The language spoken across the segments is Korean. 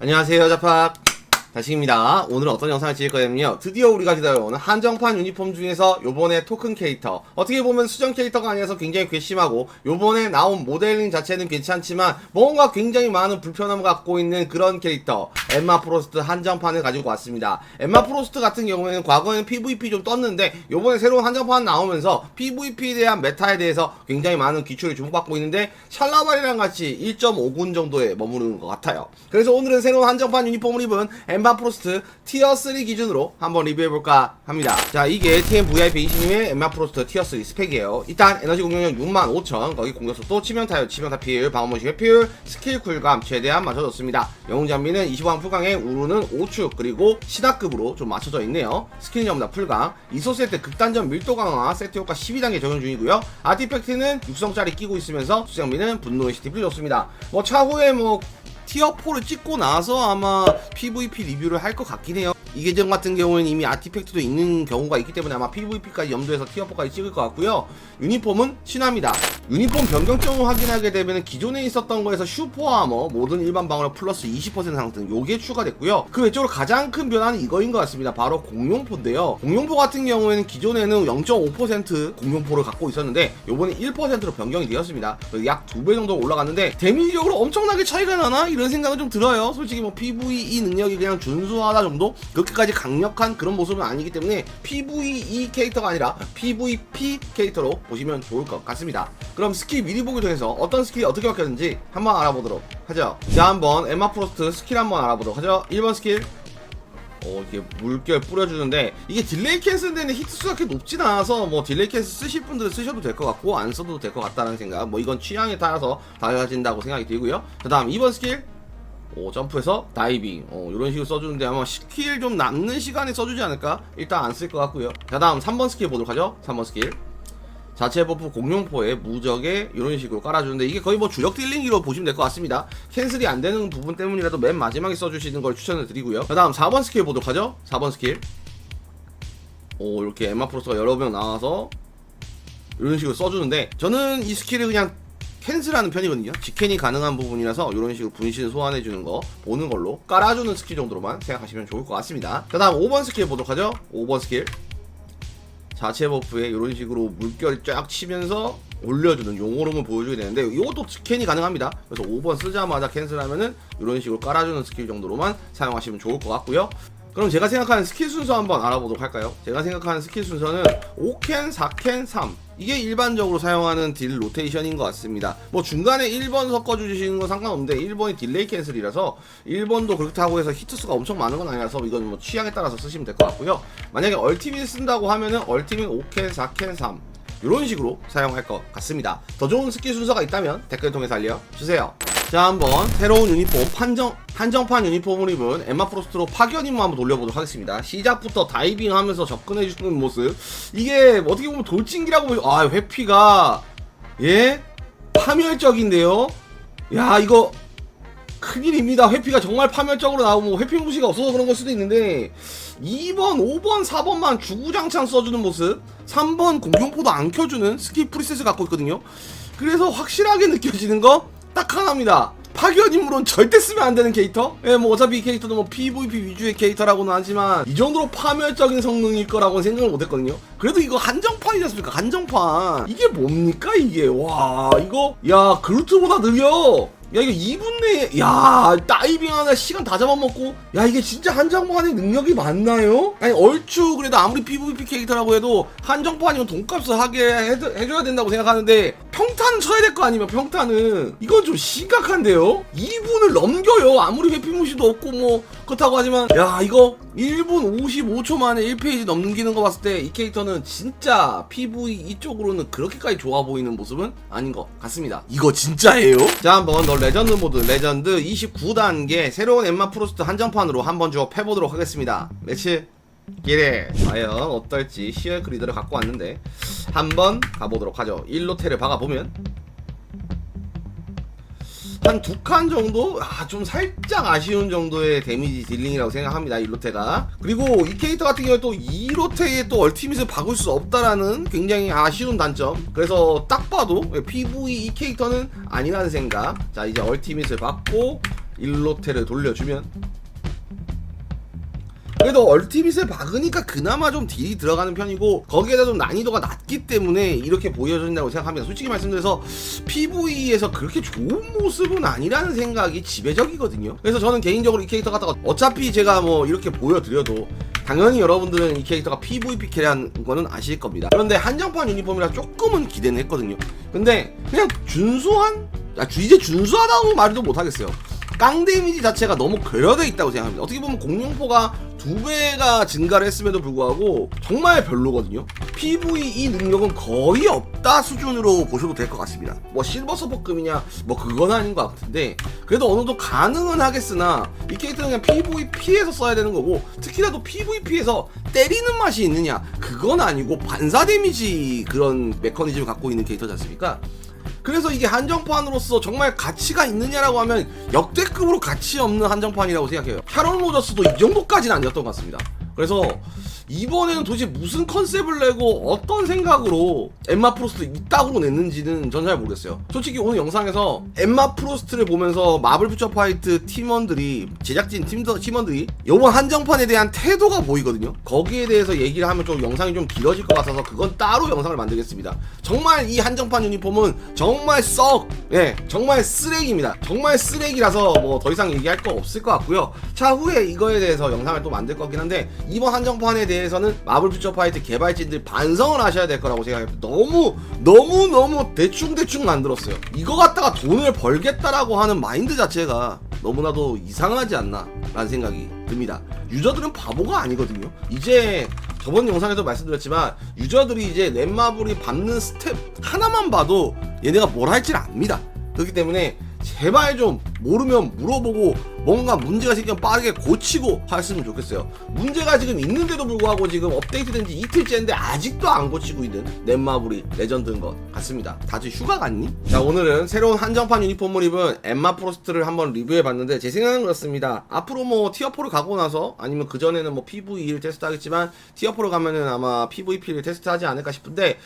안녕하세요 자팍 다시입니다. 오늘은 어떤 영상을 찍을 거냐면요. 드디어 우리가 기다려오는 한정판 유니폼 중에서 요번에 토큰 캐릭터. 어떻게 보면 수정 캐릭터가 아니라서 굉장히 괘씸하고 요번에 나온 모델링 자체는 괜찮지만 뭔가 굉장히 많은 불편함을 갖고 있는 그런 캐릭터. 엠마 프로스트 한정판을 가지고 왔습니다. 엠마 프로스트 같은 경우에는 과거에는 PVP 좀 떴는데 요번에 새로운 한정판 나오면서 PVP에 대한 메타에 대해서 굉장히 많은 기초를 주목받고 있는데 샬라발이랑 같이 1.5군 정도에 머무르는 것 같아요. 그래서 오늘은 새로운 한정판 유니폼을 입은 엠바 프로스트 티어 3 기준으로 한번 리뷰해볼까 합니다. 자, 이게 TMVIP 20님의 엠마 프로스트 티어 3 스펙이에요. 일단 에너지 공격력 65,000, 거기 공격속도, 치명 타율, 치명타 피율, 방어무시 회피율, 스킬 쿨감 최대한 맞춰줬습니다. 영웅 장비는 25강 풀강에 우루는 5축, 그리고 신화급으로 좀 맞춰져 있네요. 스킬 전부 다 풀강, 이소 세트 극단전 밀도 강화 세트 효과 12단계 적용 중이고요. 아티팩트는 육성짜리 끼고 있으면서 수장비는 분노의 시티플이 좋습니다. 뭐 차후에 뭐 티어 4를 찍고 나서 아마 PVP 리뷰를 할 것 같긴 해요. 이 계정 같은 경우에는 이미 아티팩트도 있는 경우가 있기 때문에 아마 PVP까지 염두해서 티어 4까지 찍을 것 같고요. 유니폼은 신화입니다. 유니폼 변경점을 확인하게 되면 기존에 있었던 거에서 슈퍼 아머 모든 일반 방어력 플러스 20% 상승 요게 추가됐고요. 그 외적으로 가장 큰 변화는 이거인 것 같습니다. 바로 공룡포인데요. 공룡포 같은 경우에는 기존에는 0.5% 공룡포를 갖고 있었는데 요번에 1%로 변경이 되었습니다. 약 두 배 정도 올라갔는데 데미지적으로 엄청나게 차이가 나나 이런 생각은 좀 들어요. 솔직히 뭐 PVE 능력이 그냥 준수하다 정도 그렇게까지 강력한 그런 모습은 아니기 때문에 PVE 캐릭터가 아니라 PVP 캐릭터로 보시면 좋을 것 같습니다. 그럼 스킬 미리 보기 통해서 어떤 스킬이 어떻게 바뀌었는지 한번 알아보도록 하죠. 자 한번 엠마 프로스트 스킬 한번 알아보도록 하죠. 1번 스킬 어, 이게 물결 뿌려주는데 이게 딜레이 캔슬 되는 히트 수가 그렇게 높진 않아서 뭐 딜레이 캔슬 쓰실 분들은 쓰셔도 될 것 같고 안 써도 될 것 같다는 생각. 뭐 이건 취향에 따라서 달라진다고 생각이 들고요. 그 다음 2번 스킬. 오, 점프해서 다이빙. 어, 이런 식으로 써주는데 아마 스킬 좀 남는 시간에 써주지 않을까? 일단 안 쓸 것 같고요. 그 다음 3번 스킬 보도록 하죠. 3번 스킬 자체 버프 공룡포에 무적에 이런 식으로 깔아주는데 이게 거의 뭐 주력 딜링기로 보시면 될 것 같습니다. 캔슬이 안 되는 부분 때문이라도 맨 마지막에 써주시는 걸 추천을 드리고요. 그 다음 4번 스킬 보도록 하죠. 4번 스킬. 오 이렇게 엠마 프로스가 여러 명 나와서 이런 식으로 써주는데 저는 이 스킬을 그냥 캔슬하는 편이거든요. 직캔이 가능한 부분이라서 이런 식으로 분신 소환해주는 거 보는 걸로 깔아주는 스킬 정도로만 생각하시면 좋을 것 같습니다. 그 다음 5번 스킬 보도록 하죠. 5번 스킬. 자체 버프에 이런 식으로 물결이 쫙 치면서 올려주는 용어름을 보여주게 되는데 이것도 캔이 가능합니다. 그래서 5번 쓰자마자 캔슬하면은 이런 식으로 깔아주는 스킬 정도로만 사용하시면 좋을 것 같고요. 그럼 제가 생각하는 스킬 순서 한번 알아보도록 할까요? 제가 생각하는 스킬 순서는 5캔, 4캔, 3 이게 일반적으로 사용하는 딜 로테이션인 것 같습니다. 뭐 중간에 1번 섞어주시는 건 상관없는데 1번이 딜레이 캔슬이라서 1번도 그렇다고 해서 히트수가 엄청 많은 건 아니라서 이건 뭐 취향에 따라서 쓰시면 될 것 같고요. 만약에 얼티밋 쓴다고 하면은 얼티밋 5캔, 4캔, 3 이런 식으로 사용할 것 같습니다. 더 좋은 스킬 순서가 있다면 댓글 통해서 알려주세요. 자 한번 새로운 유니폼 판정 한정판 유니폼을 입은 엠마 프로스트로 파견 임무 한번 돌려보도록 하겠습니다. 시작부터 다이빙하면서 접근해주는 모습 이게 어떻게 보면 돌진기라고 보아 회피가 예 파멸적인데요. 야 이거 큰일입니다. 회피가 정말 파멸적으로 나오고 뭐 회피 무시가 없어서 그런 걸 수도 있는데 2번, 5번, 4번만 주구장창 써주는 모습 3번 공룡포도 안 켜주는 스킬 프리셋을 갖고 있거든요. 그래서 확실하게 느껴지는 거 딱 하나입니다. 파견 인물은 절대 쓰면 안 되는 캐릭터? 예, 뭐 어차피 이 캐릭터도 뭐 PVP 위주의 캐릭터라고는 하지만 이 정도로 파멸적인 성능일 거라고는 생각을 못 했거든요. 그래도 이거 한정판이지 않습니까? 한정판. 이게 뭡니까 이게? 와, 이거 야, 그루트보다 느려. 야 이거 2분 내에 야 다이빙 하나 시간 다 잡아먹고 야 이게 진짜 한정판의 능력이 맞나요? 아니 얼추 그래도 아무리 PVP 캐릭터라고 해도 한정판이면 돈값을 하게 해, 해줘야 된다고 생각하는데 평탄 쳐야 될 거 아니면 평탄은 이건 좀 심각한데요? 2분을 넘겨요 아무리 회피무시도 없고 뭐 그렇다고 하지만 야 이거 1분 55초 만에 1페이지 넘기는 거 봤을 때 이 캐릭터는 진짜 PV 이쪽으로는 그렇게까지 좋아 보이는 모습은 아닌 것 같습니다. 이거 진짜예요? 자 한번 너 레전드 모드. 레전드 29단계 새로운 엠마 프로스트 한정판으로 한번 쭉 패보도록 하겠습니다. 매치 기래 과연 어떨지 시얼 그리드를 갖고 왔는데 한번 가보도록 하죠. 1로테를 박아보면 한 두 칸 정도? 아, 좀 살짝 아쉬운 정도의 데미지 딜링이라고 생각합니다, 1로테가. 그리고 이 캐릭터 같은 경우에 또 2로테에 또 얼티밋을 박을 수 없다라는 굉장히 아쉬운 단점. 그래서 딱 봐도 PV 이 캐릭터는 아니라는 생각. 자, 이제 얼티밋을 받고 일로테를 돌려주면 그래도 얼티밋을 박으니까 그나마 좀 딜이 들어가는 편이고 거기에다 좀 난이도가 낮기 때문에 이렇게 보여준다고 생각합니다. 솔직히 말씀드려서 PV에서 그렇게 좋은 모습은 아니라는 생각이 지배적이거든요. 그래서 저는 개인적으로 이 캐릭터 갖다가 어차피 제가 뭐 이렇게 보여드려도 당연히 여러분들은 이 캐릭터가 PVP 캐라는 거는 아실 겁니다. 그런데 한정판 유니폼이라 조금은 기대는 했거든요. 근데 그냥 준수한? 아, 주- 이제 준수하다고 말도 못하겠어요. 깡 데미지 자체가 너무 괴려돼 있다고 생각합니다. 어떻게 보면 공룡포가 두 배가 증가를 했음에도 불구하고 정말 별로거든요. PVE 능력은 거의 없다 수준으로 보셔도 될 것 같습니다. 뭐 실버 서버급이냐 뭐 그건 아닌 것 같은데 그래도 어느 정도 가능은 하겠으나 이 캐릭터는 그냥 PVP에서 써야 되는 거고 특히나도 PVP에서 때리는 맛이 있느냐 그건 아니고 반사 데미지 그런 메커니즘을 갖고 있는 캐릭터지 않습니까? 그래서 이게 한정판으로서 정말 가치가 있느냐라고 하면 역대급으로 가치 없는 한정판이라고 생각해요. 샤론 로저스도 이 정도까지는 아니었던 것 같습니다. 그래서 이번에는 도대체 무슨 컨셉을 내고 어떤 생각으로 엠마 프로스트 이따구로 냈는지는 전 잘 모르겠어요. 솔직히 오늘 영상에서 엠마 프로스트를 보면서 마블 퓨처 파이트 팀원들이 제작진 팀더 팀원들이 이번 한정판에 대한 태도가 보이거든요. 거기에 대해서 얘기를 하면 좀 영상이 좀 길어질 것 같아서 그건 따로 영상을 만들겠습니다. 정말 이 한정판 유니폼은 정말 썩, 예, 정말 쓰레기입니다. 정말 쓰레기라서 뭐 더 이상 얘기할 거 없을 것 같고요. 차후에 이거에 대해서 영상을 또 만들 거긴 한데 이번 한정판에 대해 서는 마블 퓨처 파이트 개발진들 반성을 하셔야 될 거라고 생각해요. 너무 너무 너무 대충 대충 만들었어요. 이거 갖다가 돈을 벌겠다라고 하는 마인드 자체가 너무나도 이상하지 않나라는 생각이 듭니다. 유저들은 바보가 아니거든요. 이제 저번 영상에도 말씀드렸지만 유저들이 이제 넷마블이 밟는 스텝 하나만 봐도 얘네가 뭘 할지를 압니다. 그렇기 때문에 제발 좀 모르면 물어보고 뭔가 문제가 생기면 빠르게 고치고 했으면 좋겠어요. 문제가 지금 있는데도 불구하고 지금 업데이트된 지 이틀째인데 아직도 안 고치고 있는 넷마블이 레전드인 것 같습니다. 다들 휴가 갔니? 자 오늘은 새로운 한정판 유니폼을 입은 엠마 프로스트를 한번 리뷰해봤는데 제 생각은 그렇습니다. 앞으로 뭐 티어4를 가고 나서 아니면 그전에는 뭐 PVE를 테스트하겠지만 티어4로 가면은 아마 PVP를 테스트하지 않을까 싶은데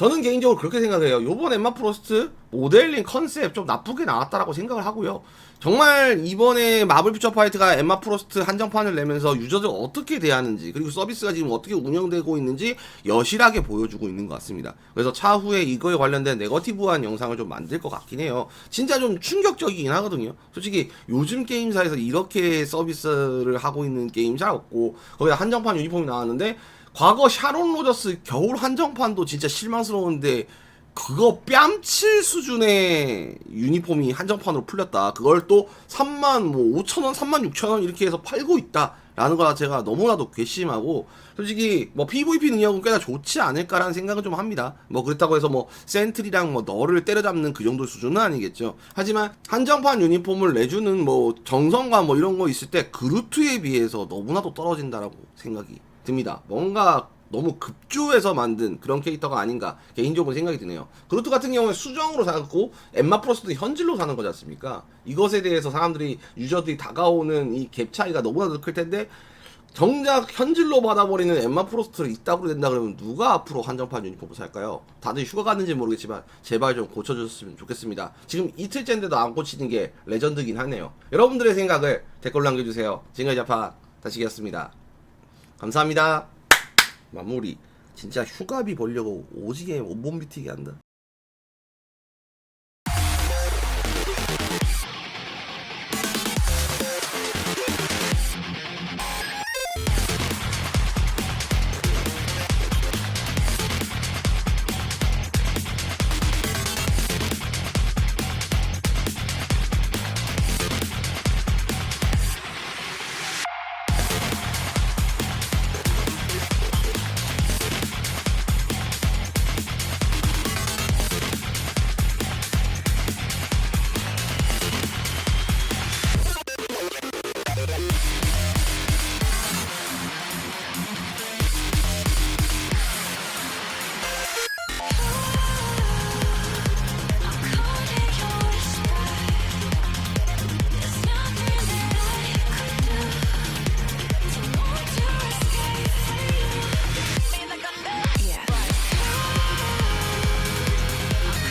저는 개인적으로 그렇게 생각해요. 요번 엠마 프로스트 모델링 컨셉 좀 나쁘게 나왔다라고 생각을 하고요. 정말 이번에 마블 퓨처 파이트가 엠마 프로스트 한정판을 내면서 유저들 어떻게 대하는지 그리고 서비스가 지금 어떻게 운영되고 있는지 여실하게 보여주고 있는 것 같습니다. 그래서 차후에 이거에 관련된 네거티브한 영상을 좀 만들 것 같긴 해요. 진짜 좀 충격적이긴 하거든요. 솔직히 요즘 게임사에서 이렇게 서비스를 하고 있는 게임 잘 없고 거기다 한정판 유니폼이 나왔는데 과거 샤론 로저스 겨울 한정판도 진짜 실망스러운데 그거 뺨칠 수준의 유니폼이 한정판으로 풀렸다. 그걸 또 3만 뭐 5천 원, 3만 6천 원 이렇게 해서 팔고 있다라는 거 자체가 너무나도 괘씸하고 솔직히 뭐 PVP 능력은 꽤나 좋지 않을까라는 생각은 좀 합니다. 뭐 그렇다고 해서 뭐 센트리랑 뭐 너를 때려잡는 그 정도 수준은 아니겠죠. 하지만 한정판 유니폼을 내주는 뭐 정성과 뭐 이런 거 있을 때 그루트에 비해서 너무나도 떨어진다라고 생각이 듭니다. 뭔가 너무 급조해서 만든 그런 캐릭터가 아닌가 개인적으로 생각이 드네요. 그루트 같은 경우에 수정으로 사고 엠마 프로스도 현질로 사는 거지 않습니까? 이것에 대해서 사람들이 유저들이 다가오는 이 갭 차이가 너무나도 클 텐데 정작 현질로 받아버리는 엠마 프로스트를 이따구로 된다 그러면 누가 앞으로 한정판 유니폼을 살까요? 다들 휴가 갔는지 모르겠지만 제발 좀 고쳐줬으면 좋겠습니다. 지금 이틀째인데도 안 고치는 게 레전드긴 하네요. 여러분들의 생각을 댓글로 남겨주세요. 지금까지 자파 다시겠습니다. 감사합니다. 마무리. 진짜 휴가비 벌려고 오지게 온몸 비티게 한다.